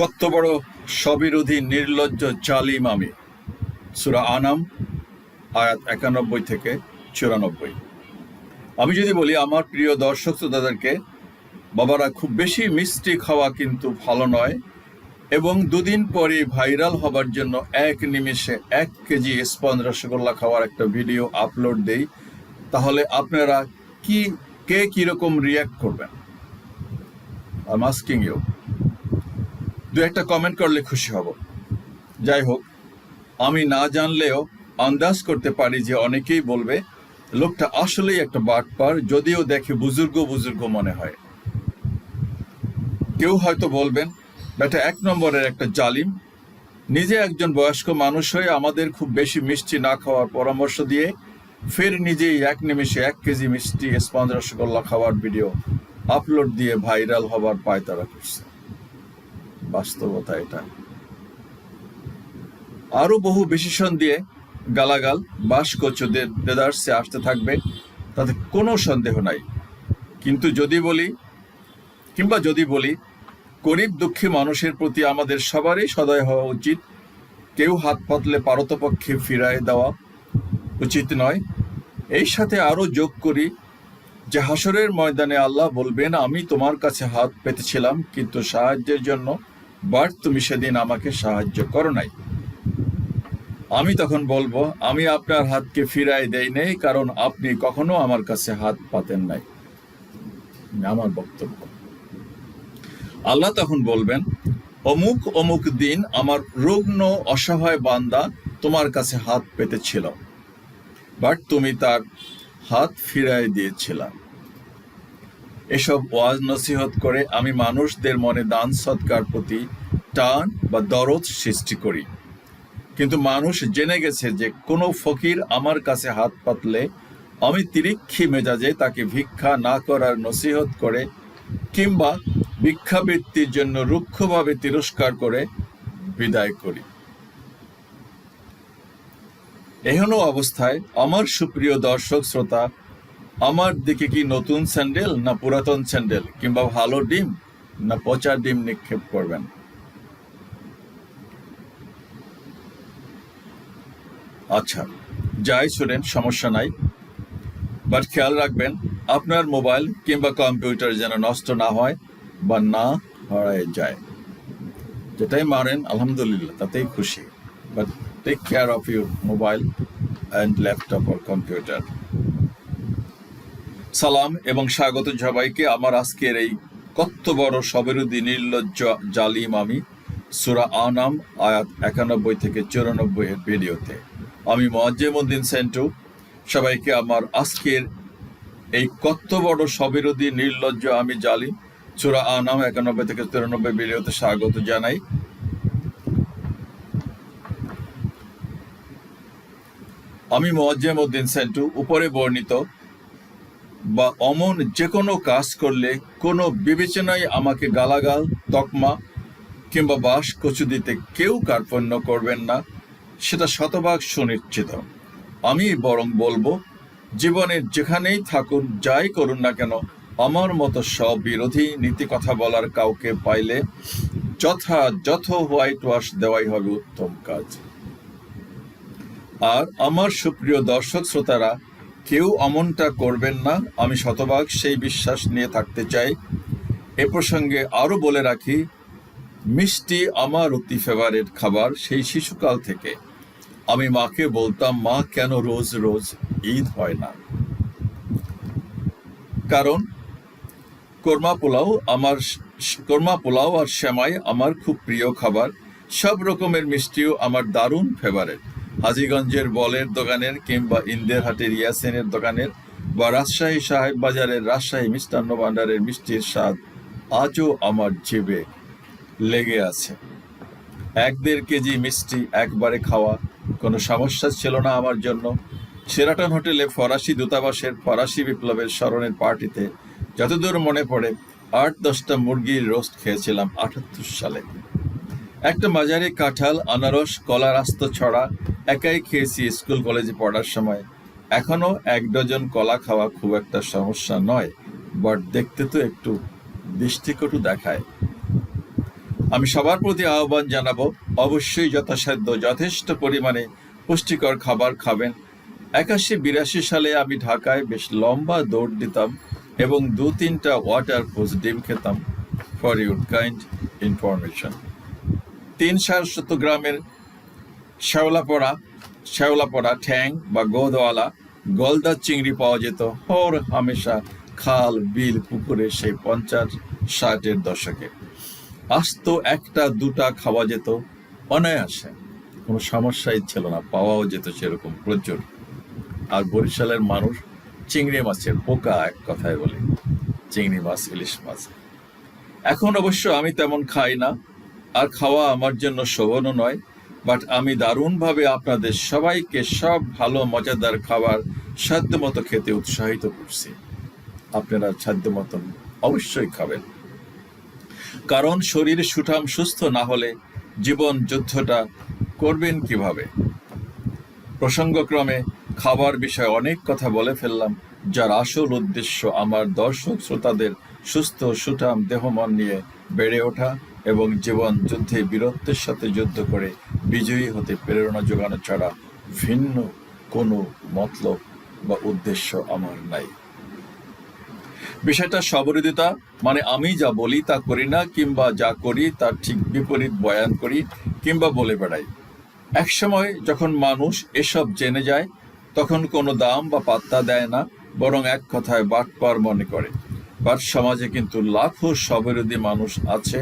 কত বড় স্ববিরোধী নির্লজ্জ জালিম আমি। সুরা আনাম, আয়াত একানব্বই থেকে চুরানব্বই। আমি যদি বলি, আমার প্রিয় দর্শক শ্রোতাদেরকে, বাবারা খুব বেশি মিষ্টি খাওয়া কিন্তু ভালো নয় এবং দুদিন পরে ভাইরাল হবার জন্য এক নিমেষে এক কেজি স্পঞ্জ রসগোল্লা খাওয়ার একটা ভিডিও আপলোড দেই। তাহলে আপনারা কি, কে কীরকম রিয়াক্ট করবেন? আই আস্কিং ইউ দু একটা কমেন্ট করলে খুশি হব। যাই হোক, আমি না জানলেও আন্দাজ করতে পারি যে অনেকেই বলবে, লোকটা আসলেই একটা বাটপার, যদিও দেখে বুজুর্গ বুজুর্গ মনে হয়। কেউ হয়তো বলবেন এটা এক নম্বরের একটা জালিম, নিজে একজন বয়স্ক মানুষ হয়ে আমাদের খুব বেশি মিষ্টি না খাওয়ার পরামর্শ দিয়ে ফের নিজেই এক নিমিষে এক কেজি মিষ্টি স্পঞ্জ রসগোল্লা খাওয়ার ভিডিও আপলোড দিয়ে ভাইরাল হবার পায়তারা করছে। বাস্তবতা এটা। আরও বহু বিশেষণ দিয়ে গালাগাল, বাস কচুদের দেদার্সে আসতে থাকবে, তাতে কোনো সন্দেহ নাই। কিন্তু যদি বলি, কিংবা যদি বলি, গরিব দুঃখী মানুষের প্রতি আমাদের সবারই সদয় হওয়া উচিত। কেউ হাত পাতলে পারতপক্ষে ফিরায় দেওয়া উচিত নয়। এই সাথে আরও যোগ করি যে হাসরের ময়দানে আল্লাহ বলবেন, আমি তোমার কাছে হাত পেতেছিলাম, কিন্তু সাহায্যের জন্য বাট তুমি সেদিন আমাকে সাহায্য করো নাই। আমি তখন বলব, আমি আপনার হাতকে ফিরাই দেই নেই, কারণ আপনি কখনো আমার কাছে হাত পাতেন নাই। আমার বক্তব্য। আল্লাহ তখন বলবেন, অমুক অমুক দিন আমার রুগ্ন, অসহায় বান্দা তোমার কাছে হাত পেতেছিল, বাট তুমি তার হাত ফিরাই দিয়েছিলাম এসব ওয়াজ নসিহত করে আমি মানুষদের মনে দান সৎকার প্রতি টান বা দরদ সৃষ্টি করি। কিন্তু মানুষ জেনে গেছে যে কোনো ফকির আমার কাছে হাত পাতলে আমি তিরিক্ষি মেজাজে তাকে ভিক্ষা না করার নসিহত করে কিংবা ভিক্ষাবৃত্তির জন্য রুক্ষভাবে তিরস্কার করে বিদায় করি। এহেন অবস্থায় আমার সুপ্রিয় দর্শক, শ্রোতা আমার দিকে কি নতুন স্যান্ডেল না পুরাতন স্যান্ডেল কিংবা ভালো ডিম না পচা ডিম নিক্ষেপ করবেন? আচ্ছা যাই শুনেন, সমস্যা নাই। বাট খেয়াল রাখবেন, আপনার মোবাইল কিংবা কম্পিউটার যেন নষ্ট না হয় বা না হারায় যায়। যেটাই মারেন, আলহামদুলিল্লাহ, তাতেই খুশি। But take care of your mobile and laptop or computer সালাম এবং স্বাগত সবাইকে আমার আজকের এই কত বড় সবেরুদি নির্লজ্জ জালিম আমি, সুরা আনাম, আয়াত একানব্বই থেকে চুরানব্বই এর ভিডিওতে। আমি মোয়াজ্জেমুদ্দিন সেন্টু, সবাইকে আমার আজকের এই কত বড় সবিরোধী নির্লজ্জ আমি জালিম, সুরা আনাম একানব্বই থেকে চুরানব্বই ভিডিওতে স্বাগত জানাই। আমি মোয়াজ্জেম উদ্দিন সেন্টু, উপরে বর্ণিত বা অমন যে কোনো কাজ করলে কোনো বিবেচনায় আমাকে গালাগাল, তকমা কিংবা বাস কচু দিতে কেউ কার্পণ্য করবেন না, সেটা শতভাগ সুনিশ্চিত। আমি বরং বলব জীবনের যেখানেই থাকুন, যাই করুন না কেন, আমার মতো সব বিরোধী নীতি কথা বলার কাউকে পাইলে যথাযথ হোয়াইট ওয়াশ দেওয়াই হবে উত্তম কাজ। আর আমার সুপ্রিয় দর্শক শ্রোতারা কেউ অমনটা করবেন না। আমি শতভাগ সেই বিশ্বাস নিয়ে থাকতে চাই। এ প্রসঙ্গে আরও বলে রাখি, মিষ্টি আমার অতি ফেভারেট খাবার সেই শিশুকাল থেকে। আমি মাকে বলতাম, মা, কেন রোজ রোজ ঈদ হয় না? কারণ, কোরমা পোলাও আমার কোরমা পোলাও আর শ্যামাই আমার খুব প্রিয় খাবার। সব রকমের মিষ্টিও আমার দারুণ ফেভারেট হাজিগঞ্জের বলের দোকানের কিংবা ইন্দেরহাটের ইয়াসেনের দোকানের বা রাজশাহী সাহেব বাজারের রাজশাহী মিষ্টান্ন ভাণ্ডারের মিষ্টির স্বাদ আজও আমার জিভে লেগে আছে। এক দেড় কেজি মিষ্টি একবারে খাওয়া কোনো সমস্যা ছিল না আমার জন্য। সেরাটন হোটেলে ফরাসি দূতাবাসের ফরাসি বিপ্লবের স্মরণের পার্টিতে যতদূর মনে পড়ে, আট দশটা মুরগির রোস্ট খেয়েছিলাম আটাত্তর সালে। একটা মাঝারি কাঁঠাল, আনারস, কলা রাস্ত ছড়া একাই খেয়েছি স্কুল কলেজে পড়ার সময়। এখনও এক ডজন কলা খাওয়া খুব একটা সমস্যা নয় বাট দেখতে তো একটু দৃষ্টিকটু দেখায়। আমি সবার প্রতি আহ্বান জানাব, অবশ্যই যথাসাধ্য, যথেষ্ট পরিমাণে পুষ্টিকর খাবার খাবেন। একাশি বিরাশি সালে আমি ঢাকায় বেশ লম্বা দৌড় দিতাম এবং দু তিনটা ওয়াটার পোস্ট ডিম খেতাম ফর ইউর কাইন্ড ইনফরমেশন তিন সার শত গ্রামের শ্যাওলাপড়া শ্যাওলাপড়া ঠ্যাং বা গোদওয়ালা গলদা চিংড়ি পাওয়া যেত। হর হামেশা খাল, বিল, পুকুরে সেই পঞ্চাশ ষাটের দশকে। আস্ত একটা, দুটা খাওয়া যেত অনায়াসে। কোনো সমস্যাই ছিল না, পাওয়াও যেত সেরকম প্রচুর। আর বরিশালের মানুষ চিংড়ি মাছের পোকা এক কথায় বলে। চিংড়ি মাছ, ইলিশ মাছ। এখন অবশ্য আমি তেমন খাই না, আর খাওয়া আমার জন্য শোভনও নয়। বাট আমি দারুণভাবে আপনাদের সবাইকে সব ভালো, মজাদার খাবার সাধ্য মতো খেতে উৎসাহিত করছি। আপনারা সাধ্য মতন অবশ্যই খাবেন। কারণ শরীর সুঠাম, সুস্থ না হলে জীবন যুদ্ধটা করবেন কীভাবে? প্রসঙ্গক্রমে খাবার বিষয়ে অনেক কথা বলে ফেললাম, যার আসল উদ্দেশ্য আমার দর্শক শ্রোতাদের সুস্থ, সুঠাম দেহমন নিয়ে বেড়ে ওঠা এবং জীবন যুদ্ধে বীরত্বের সাথে যুদ্ধ করে বিজয়ী হতে প্রেরণা যোগানো ছাড়া ভিন্ন কোনো মতলব বা উদ্দেশ্য আমার নাই। বিষয়টা সবরিদিতা মানে আমি যা বলি তা করি না, কিংবা যা করি তার ঠিক বিপরীত বয়ান করি কিংবা বলে বেড়াই। একসময় যখন মানুষ এসব জেনে যায়, তখন কোনো দাম বা পাত্তা দেয় না, বরং এক কথায় বাটপার মনে করে। বাট সমাজে কিন্তু লাখো সবিরোধী মানুষ আছে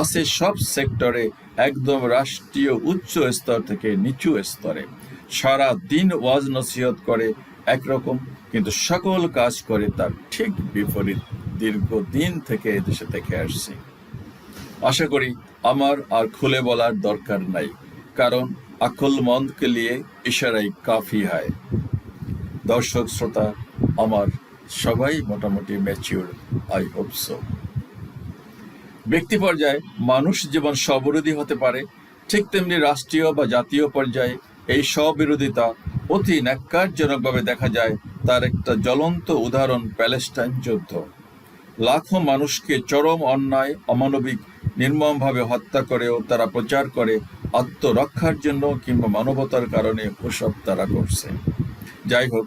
আছে সব সেক্টরে একদম রাষ্ট্রীয় উচ্চ স্তর থেকে নিচু স্তরে। সারা দিন ওয়াজ নসিহত করে একরকম, কিন্তু সকল কাজ করে তার ঠিক বিপরীত দীর্ঘদিন থেকে এদেশে দেখে আসছি। আশা করি আমার আর খুলে বলার দরকার নাই, কারণ আকল মন্দকে নিয়ে ইশারাই কাফি হয়। দর্শক, শ্রোতা, আমার সবাই মোটামুটি ম্যাচিওর আই হোপ সো ব্যক্তি পর্যায়ে মানুষ যেমন স্ববিরোধী হতে পারে, ঠিক তেমনি রাষ্ট্রীয় বা জাতীয় পর্যায়ে এই স্ববিরোধিতা অতি ন্যাক্কারজনকভাবে দেখা যায় তার একটা জ্বলন্ত উদাহরণ প্যালেস্টাইন যুদ্ধ। লাখো মানুষকে চরম অন্যায়, অমানবিক, নির্মমভাবে হত্যা করেও তারা প্রচার করে আত্মরক্ষার জন্য কিংবা মানবতার কারণে ওসব তারা করছে। যাই হোক,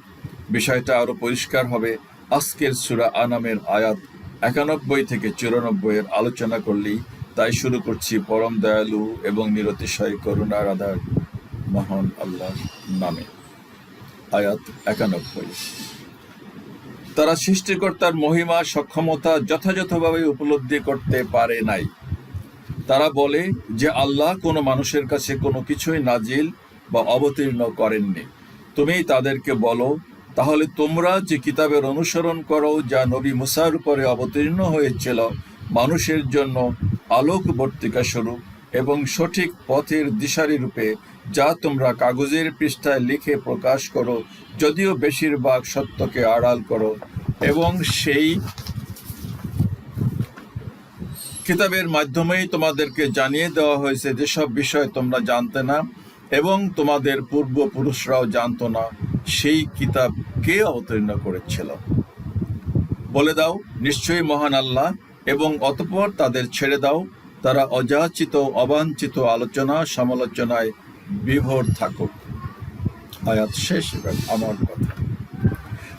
বিষয়টা আরও পরিষ্কার হবে আজকের সুরা আনামের আয়াত একানব্বই থেকে চুরানব্বই এর আলোচনা করলেই তাই শুরু করছি পরম দয়ালু এবং নিরতিশয় করুণার আধার মহান আল্লাহর নামে। আয়াত একানব্বই। তারা সৃষ্টিকর্তার মহিমা, সক্ষমতা যথাযথভাবে উপলব্ধি করতে পারে নাই। তারা বলে যে আল্লাহ কোনো মানুষের কাছে কোনো কিছুই নাজিল বা অবতীর্ণ করেননি। তুমি তাদেরকে বলো তাহলে তোমরা যে কিতাবের অনুসরণ করো, যা নবী মুসার উপরে অবতীর্ণ হয়েছিল, মানুষের জন্য আলোকবর্তিকা স্বরূপ এবং সঠিক পথের দিশারি রূপে যা তোমরা কাগজের পৃষ্ঠায় লিখে প্রকাশ করো, যদিও বেশিরভাগ সত্যকে আড়াল করো। এবং সেই কিতাবের মাধ্যমেই তোমাদেরকে জানিয়ে দেওয়া হয়েছে, যেসব বিষয় তোমরা জানতে না এবং তোমাদের পূর্বপুরুষরাও জানতো না, সেই কিতাব কে অবতীর্ণ করেছিল? বলে দাও, নিশ্চয়ই মহান আল্লাহ, এবং অতপর তাদের ছেড়ে দাও। তারা অযাচিত, অবাঞ্ছিত আলোচনা, সমালোচনায় বিভোর থাকুক। আয়াত শেষ আমার কথা।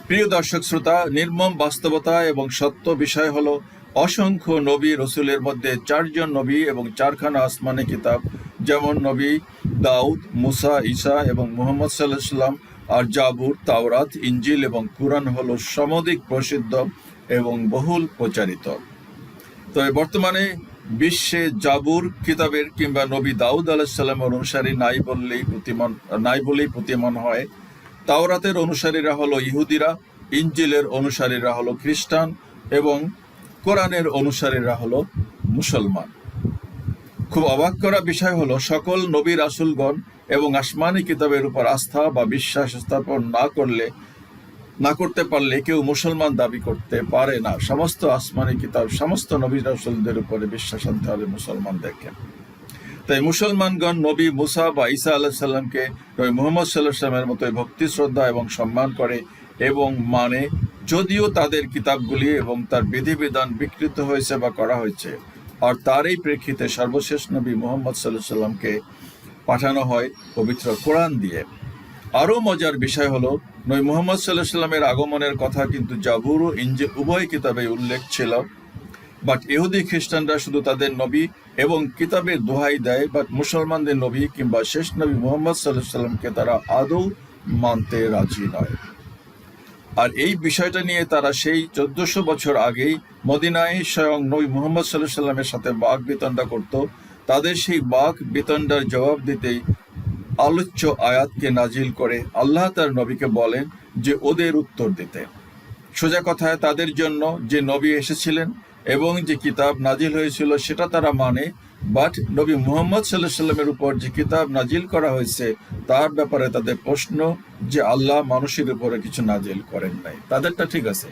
প্রিয় দর্শক শ্রোতা, নির্মম বাস্তবতা এবং সত্য বিষয় হল, অসংখ্য নবী রসুলের মধ্যে চারজন নবী এবং চারখানা আসমানি কিতাব। যেমন নবী দাউদ, মুসা, ঈসা এবং মোহাম্মদ সাল্লাহ সাল্লাম আর জাবুর তাওরাত ইঞ্জিল এবং কুরআন হল সমধিক প্রসিদ্ধ এবং বহুল প্রচারিত। তবে বর্তমানে বিশ্বে জাবুর কিতাবের কিংবা নবী দাউদ আলাহিসাল্লামের অনুসারী নাই বললেই প্রতিমান, নাই বলেই প্রতিমান হয়। তাওরাতের অনুসারীরা হলো ইহুদিরা ইঞ্জিলের অনুসারীরা হলো খ্রিস্টান এবং কোরআনের অনুসারীরা হলো মুসলমান। খুব অবাক করা বিষয় হলো, সকল নবী রাসুলগণ এবং আসমানি কিতাবের উপর আস্থা বা বিশ্বাস স্থাপন না করলে, না করতে পারলে কেউ মুসলমান দাবি করতে পারে না। সমস্ত আসমানি কিতাব, সমস্ত নবী রাসুলদের উপরে বিশ্বাস আনতে হবে মুসলমানদেরকে। তাই মুসলমানগণ নবী মুসা বা ঈসা আল্লাহ সাল্লামকে নবী মোহাম্মদ সাল্লাহ সাল্লামের মতো ভক্তি, শ্রদ্ধা এবং সম্মান করে এবং মানে যদিও তাদের কিতাবগুলি এবং তার বিধিবিধান বিকৃত হয়েছে বা করা হয়েছে। আর তারই প্রেক্ষিতে সর্বশেষ নবী মোহাম্মদ সাল্লাহ সাল্লামকে পাঠানো হয় পবিত্র কোরআন দিয়ে। আরও মজার বিষয় হলো, নবী মোহাম্মদ সাল্লাহ সাল্লামের আগমনের কথা কিন্তু জাবুর ও ইঞ্জিল উভয় কিতাবে উল্লেখ ছিল। বাট ইহুদি খ্রিস্টানরা শুধু তাদের নবী এবং কিতাবের দোহাই দেয়, বাট মুসলমানদের নবী কিংবা শেষ নবী মোহাম্মদ সাল্লাহ সাল্লামকে তারা আদৌ মানতে রাজি নয়। আর এই বিষয়টা নিয়ে তারা সেই চোদ্দশো বছর আগেই মদিনায় স্বয়ং নবী মোহাম্মদ সাল্লাহ সাল্লামের সাথে বাঘ বিতণ্ডা করত। তাদের সেই বাঘ বিতণ্ডার জবাব দিতেই আলোচ্য আয়াতকে নাজিল করে আল্লাহ তার নবীকে বলেন যে ওদের উত্তর দিতে। সোজা কথায় তাদের জন্য যে নবী এসেছিলেন এবং যে কিতাব নাজিল হয়েছিল সেটা তারা মানে বাট নবী মুহাম্মদ সাল্লাহ সাল্লামের উপর যে কিতাব নাজিল করা হয়েছে, তার ব্যাপারে তাদের প্রশ্ন যে আল্লাহ মানুষের উপরে কিছু নাজিল করেন নাই। তাদেরটা ঠিক আছে,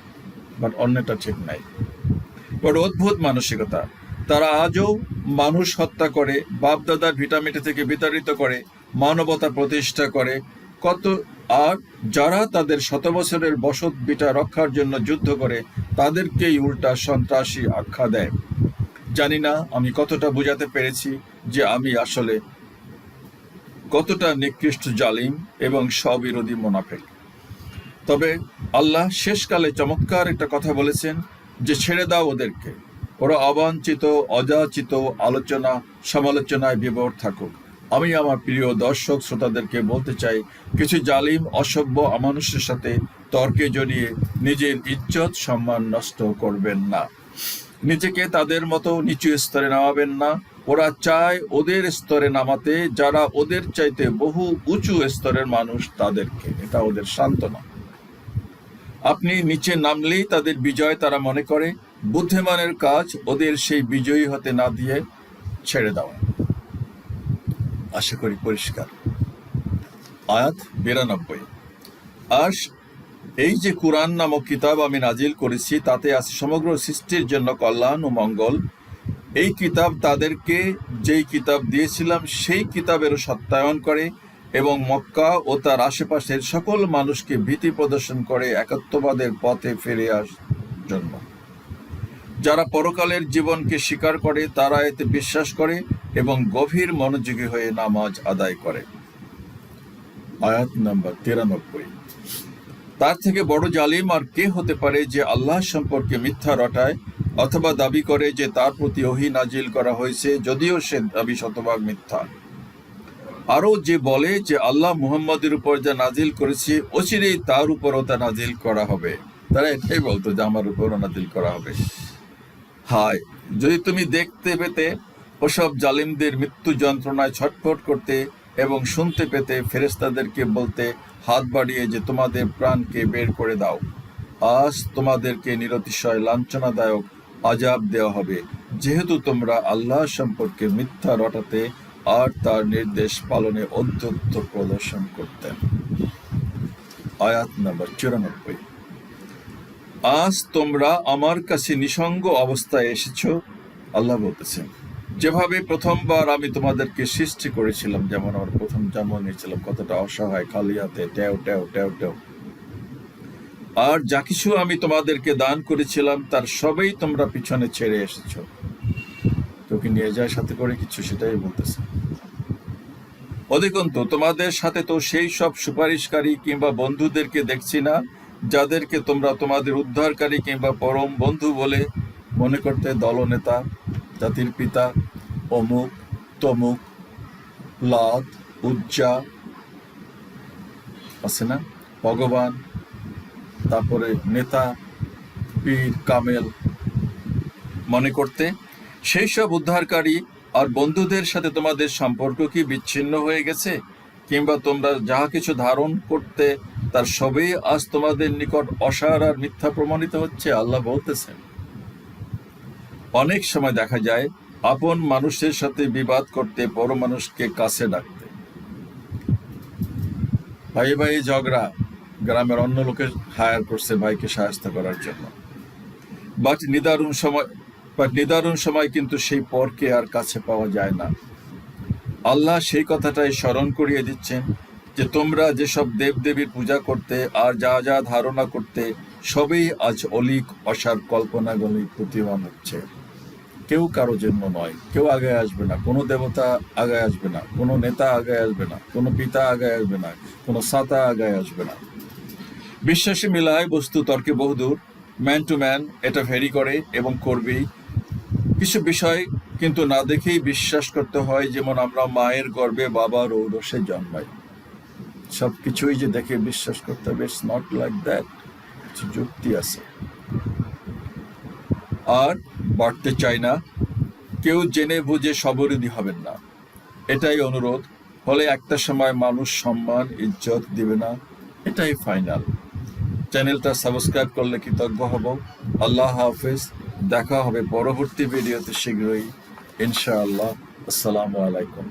বাট অন্যটা ঠিক নাই। বড় অদ্ভুত মানসিকতা। তারা আজও মানুষ হত্যা করে, বাপদাদার ভিটামিটি থেকে বিতাড়িত করে, মানবতা প্রতিষ্ঠা করে। কত আর যারা তাদের শত বছরের বসত বিটা রক্ষার জন্য যুদ্ধ করে, তাদেরকেই উল্টা সন্ত্রাসী আখ্যা দেয়। জানি না আমি কতটা বোঝাতে পেরেছি যে আমি আসলে কতটা নিকৃষ্ট জালিম এবং স্ববিরোধী মোনাফেক। তবে আল্লাহ শেষকালে চমৎকার একটা কথা বলেছেন যে ছেড়ে দাও ওদেরকে। ওরা অবাঞ্ছিত, অযাচিত আলোচনা, সমালোচনায় বিবর থাকুক। আমি আমার প্রিয় দর্শক শ্রোতাদেরকে বলতে চাই, কিছু জালিম, অসভ্য, অমানুষের সাথে তর্কে জড়িয়ে নিজের ইজ্জত সম্মান নষ্ট করবেন না। নিজেকে তাদের মতো নিচু স্তরে নামাবেন না। ওরা চায় ওদের স্তরে নামাতে, যারা ওদের চাইতে বহু উঁচু স্তরের মানুষ তাদেরকে। এটা ওদের সান্ত্বনা। আপনি নিচে নামলেই তাদের বিজয় তারা মনে করে। বুদ্ধিমানের কাজ ওদের সেই বিজয়ী হতে না দিয়ে ছেড়ে দেওয়া। আশা করি পরিষ্কার। আয়াত বিরানব্বই। আর এই যে কোরআন নামক কিতাব আমি নাজিল করেছি, তাতে আছে সমগ্র সৃষ্টির জন্য কল্যাণ ও মঙ্গল। এই কিতাব তাদেরকে যেই কিতাব দিয়েছিলাম, সেই কিতাবেরও সত্যায়ন করে এবং মক্কা ও তার আশেপাশের সকল মানুষকে ভীতি প্রদর্শন করে একত্ববাদের পথে ফিরে আস জন্য। যারা পরকালের জীবনকে স্বীকার করে, তারা এতে বিশ্বাস করে এবং গভীর মনোযোগী হয়ে নামাজ আদায় করে। আয়াত নাম্বার তিরানব্বই। তার থেকে বড় জালিম আর কে হতে পারে যে আল্লাহ সম্পর্কে মিথ্যা রটায় অথবা দাবি করে যে তার প্রতি ওহি নাজিল করা হয়েছে যদিও সে দাবি শতভাগ মিথ্যা। আরও যে বলে যে আল্লাহ মুহাম্মদের উপর যা নাজিল করেছে, অচিরেই তার উপরও তা নাজিল করা হবে। তারা এটাই বলতো যে আমার উপরও নাজিল করা হবে। হায়, যদি তুমি দেখতে পেতে, ওসব জালিমদের মৃত্যু যন্ত্রণায় ছটফট করতে এবং শুনতে পেতে ফেরেস্তাদেরকে বলতে হাত বাড়িয়ে যে তোমাদের প্রাণকে বের করে দাও। আজ তোমাদেরকে নিরতিশয়, লাঞ্ছনাদায়ক আজাব দেওয়া হবে। যেহেতু তোমরা আল্লাহ সম্পর্কে মিথ্যা রটাতে আর তার নির্দেশ পালনে অধ্যত্ত প্রদর্শন করতেন আয়াত নাম্বার চুরানব্বই। আজ তোমরা আমার কাছে নিসঙ্গ অবস্থায় এসেছ, আল্লাহ বলতেছেন। যেভাবে প্রথমবার আমি তোমাদেরকে সৃষ্টি করেছিলাম, যেমন আমার প্রথম জন্ম নিয়েছিলাম কতটা অসহায় খালি হাতে ট্যাও ট্যাও ট্যাও ট্যাও আর যা কিছু আমি তোমাদেরকে দান করেছিলাম, তার সবই তোমরা পিছনে ছেড়ে এসেছ। তোকে নিয়ে যায়, সাথে করে কিছু সেটাই বলতেছে। অধিকন্তু, তোমাদের সাথে তো সেই সব সুপারিশকারী কিংবা বন্ধুদেরকে দেখছি না, যাদেরকে তোমরা তোমাদের উদ্ধারকারী কিংবা পরম বন্ধু বলে মনে করতে দলনেতা জাতির পিতা অমুক, তমুক, লাদ, উজ্জা আছে না? ভগবান, তারপরে নেতা, পীর, কামেল মনে করতে। সেই সব উদ্ধারকারী আর বন্ধুদের সাথে তোমাদের সম্পর্ক কি বিচ্ছিন্ন হয়ে গেছে? কিংবা তোমরা যাহা কিছু ধারণ করতে, তার সবই আজ তোমাদের নিকট অসার আর মিথ্যা প্রমাণিত হচ্ছে, আল্লাহ বলতেছেন। অনেক সময় দেখা যায়, আপন মানুষের সাথে বিবাদ করতে বড় মানুষকে কাছে ডাকতে। ভাই ভাই ঝগড়া, গ্রামের অন্য লোকে হায়ার করছে ভাইকে সাহায্য করার জন্য। বাট নিদারুণ সময়, বাট নিদারুণ সময় কিন্তু সেই পরকে আর কাছে পাওয়া যায় না। আল্লাহ সেই কথাটাই স্মরণ করিয়ে দিচ্ছেন যে তোমরা যেসব দেবদেবীর পূজা করতে আর যা যা ধারণা করতে, সবই আজ অলিক, অসার কল্পনাগুলি প্রতিমান হচ্ছে। কেউ কারও জন্য নয়। কেউ আগে আসবে না। কোনো দেবতা আগে আসবে না। কোনো নেতা আগে আসবে না। কোনো পিতা আগে আসবে না। কোনো সাতা আগে আসবে না। বিশ্বাসী মিলায় বস্তু তর্কে বহুদূর। ম্যান টু ম্যান এটা ভেরি করে এবং করবেই কিছু বিষয় কিন্তু না দেখেই বিশ্বাস করতে হয়, যেমন আমরা মায়ের গর্ভে বাবার ঔরসে জন্মাই। সব কিছুই যে দেখে বিশ্বাস করতে হবে ইটস নট লাইক দ্যাট যুক্তি আছে। আর বাড়তে চাই না। কেউ জেনে বুঝে সবরিদি হবেন না। এটাই অনুরোধ। ফলে একটা সময় মানুষ সম্মান, ইজ্জত দিবে না। এটাই ফাইনাল চ্যানেলটা সাবস্ক্রাইব করলে কৃতজ্ঞ হব। আল্লাহ হাফেজ। দেখা হবে পরবর্তী ভিডিওতে শীঘ্রই। ইনশাআল্লাহ। আসসালামু আলাইকুম।